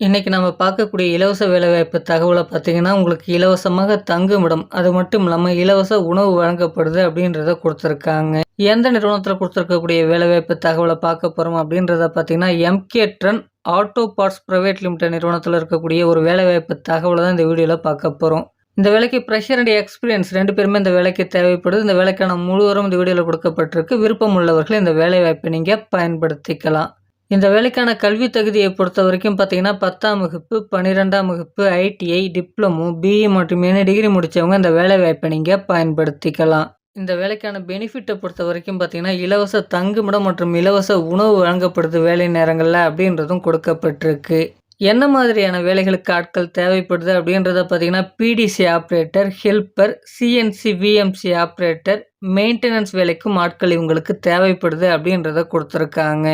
இன்றைக்கி நம்ம பார்க்கக்கூடிய இலவச வேலைவாய்ப்பு தகவலை பார்த்தீங்கன்னா, உங்களுக்கு இலவசமாக தங்குமிடம், அது மட்டும் இல்லாமல் இலவச உணவு வழங்கப்படுது அப்படின்றத கொடுத்துருக்காங்க எந்த நிறுவனத்தில் கொடுத்துருக்கக்கூடிய வேலைவாய்ப்பு தகவலை பார்க்க போகிறோம் அப்படின்றத பார்த்தீங்கன்னா, MK ட்ரன் auto parts private limited நிறுவனத்தில் இருக்கக்கூடிய ஒரு வேலைவாய்ப்பு தகவலை தான் இந்த வீடியோவில் பார்க்க போகிறோம் இந்த வேலைக்கு ப்ரெஷர் அண்ட் எக்ஸ்பீரியன்ஸ் ரெண்டு பேருமே இந்த வேலைக்கு தேவைப்படுது. இந்த வேலைக்கான முழுவதும் இந்த வீடியோவில் கொடுக்கப்பட்டிருக்கு விருப்பம் உள்ளவர்கள் இந்த வேலைவாய்ப்பை நீங்கள் பயன்படுத்திக்கலாம். இந்த வேலைக்கான கல்வி தகுதியை பொறுத்த வரைக்கும் பார்த்தீங்கன்னா, 10ஆம் வகுப்பு, 12ஆம் வகுப்பு, ஐடிஐ, டிப்ளமோ, பிஇ மற்றும் என்ன டிகிரி முடிச்சவங்க இந்த வேலைவாய்ப்பை நீங்கள் பயன்படுத்திக்கலாம். இந்த வேலைக்கான பெனிஃபிட்டை பொறுத்த வரைக்கும் பார்த்தீங்கன்னா, இலவச தங்குமிடம் மற்றும் இலவச உணவு வழங்கப்படுது வேலை நேரங்களில் அப்படின்றதும் கொடுக்கப்பட்டிருக்கு. என்ன மாதிரியான வேலைகளுக்கு ஆட்கள் தேவைப்படுது அப்படின்றத பார்த்தீங்கன்னா, PTC operator helper, CNC, VMC operator maintenance வேலைக்கும் ஆட்கள் இவங்களுக்கு தேவைப்படுது அப்படின்றத கொடுத்துருக்காங்க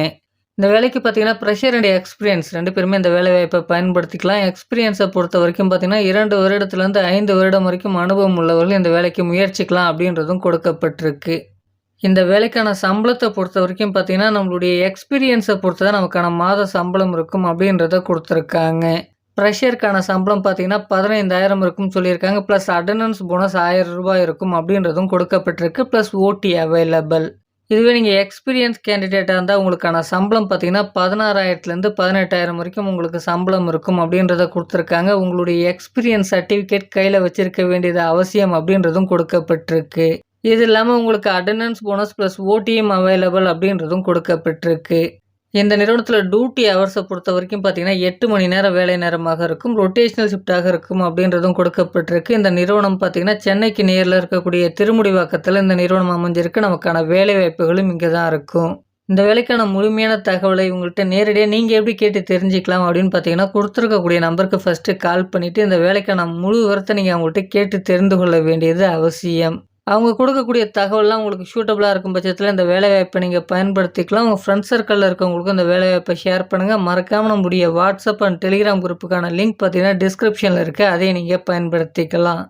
இந்த வேலைக்கு பார்த்தீங்கன்னா, ப்ரெஷர் அண்ட் எக்ஸ்பீரியன்ஸ் ரெண்டு பேருமே இந்த வேலைவாய்ப்பை பயன்படுத்திக்கலாம். எக்ஸ்பீரியன்ஸை பொறுத்த வரைக்கும் பார்த்தீங்கன்னா, இரண்டு வருடத்துலேருந்து ஐந்து வருடம் வரைக்கும் அனுபவம் உள்ளவர்கள் இந்த வேலைக்கு முயற்சிக்கலாம் அப்படின்றதும் கொடுக்கப்பட்டிருக்கு. இந்த வேலைக்கான சம்பளத்தை பொறுத்த வரைக்கும் பார்த்தீங்கன்னா, நம்மளுடைய எக்ஸ்பீரியன்ஸை பொறுத்து தான் நமக்கான மாத சம்பளம் இருக்கும் அப்படின்றத கொடுத்துருக்காங்க ப்ரெஷருக்கான சம்பளம் பார்த்தீங்கன்னா, 15,000 இருக்கும்னு சொல்லியிருக்காங்க. ப்ளஸ் அட்டெண்டன்ஸ் போனஸ் ஆயிரம் ரூபாய் இருக்கும் அப்படின்றதும் கொடுக்கப்பட்டிருக்கு. ப்ளஸ் ஓடி அவைலபிள். இதுவே நீங்கள் எக்ஸ்பீரியன்ஸ் கேண்டிடேட்டாக இருந்தால் உங்களுக்கான சம்பளம் பார்த்தீங்கன்னா, 16,000லேருந்து 18,000 வரைக்கும் உங்களுக்கு சம்பளம் இருக்கும் அப்படின்றத கொடுத்துருக்காங்க உங்களுடைய எக்ஸ்பீரியன்ஸ் சர்டிஃபிகேட் கையில் வச்சுருக்க வேண்டியது அவசியம் அப்படின்றதும் கொடுக்கப்பட்டிருக்கு. இது இல்லாமல் உங்களுக்கு attendance bonus plus OTM available அப்படின்றதும் கொடுக்கப்பட்டிருக்கு. இந்த நிறுவனத்தில் டியூட்டி பொறுத்த வரைக்கும் பார்த்தீங்கன்னா, எட்டு மணி நேரம் வேலை நேரமாக இருக்கும். ரொட்டேஷனல் ஷிஃப்ட்டாக இருக்கும் அப்படின்றதும் கொடுக்கப்பட்டிருக்கு. இந்த நிறுவனம் பார்த்தீங்கன்னா, சென்னைக்கு நேரில் இருக்கக்கூடிய திருமுடிவாக்கத்தில் இந்த நிறுவனம் அமைஞ்சிருக்கு. நமக்கான வேலைவாய்ப்புகளும் இங்கே தான் இருக்கும். இந்த வேலைக்கான முழுமையான தகவலை உங்கள்கிட்ட நேரடியாக நீங்கள் எப்படி கேட்டு தெரிஞ்சுக்கலாம் அப்படின்னு பார்த்தீங்கன்னா, கொடுத்துருக்கக்கூடிய நம்பருக்கு ஃபர்ஸ்ட்டு கால் பண்ணிவிட்டு இந்த வேலைக்கான முழு விவரத்தை நீங்கள் அவங்கள்ட்ட கேட்டு தெரிந்து கொள்ள வேண்டியது அவசியம். அவங்க கொடுக்கக்கூடிய தகவல்லாம் உங்களுக்கு சூட்டபுளாக இருக்கும் பட்சத்தில் இந்த வேலைவாய்ப்பை நீங்கள் பயன்படுத்திக்கலாம். உங்கள் ஃப்ரெண்ட்ஸ் சர்க்கிளில் இருக்கவங்களுக்கும் இந்த வேலைவாய்ப்பை ஷேர் பண்ணுங்கள் மறக்காமல் நம்முடைய வாட்ஸ்அப் அண்ட் டெலிகிராம் குரூப்புக்கான லிங்க் பார்த்தீங்கன்னா, டிஸ்கிரிப்ஷனில் இருக்குது அதையும் நீங்கள் பயன்படுத்திக்கலாம்.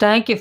Thank you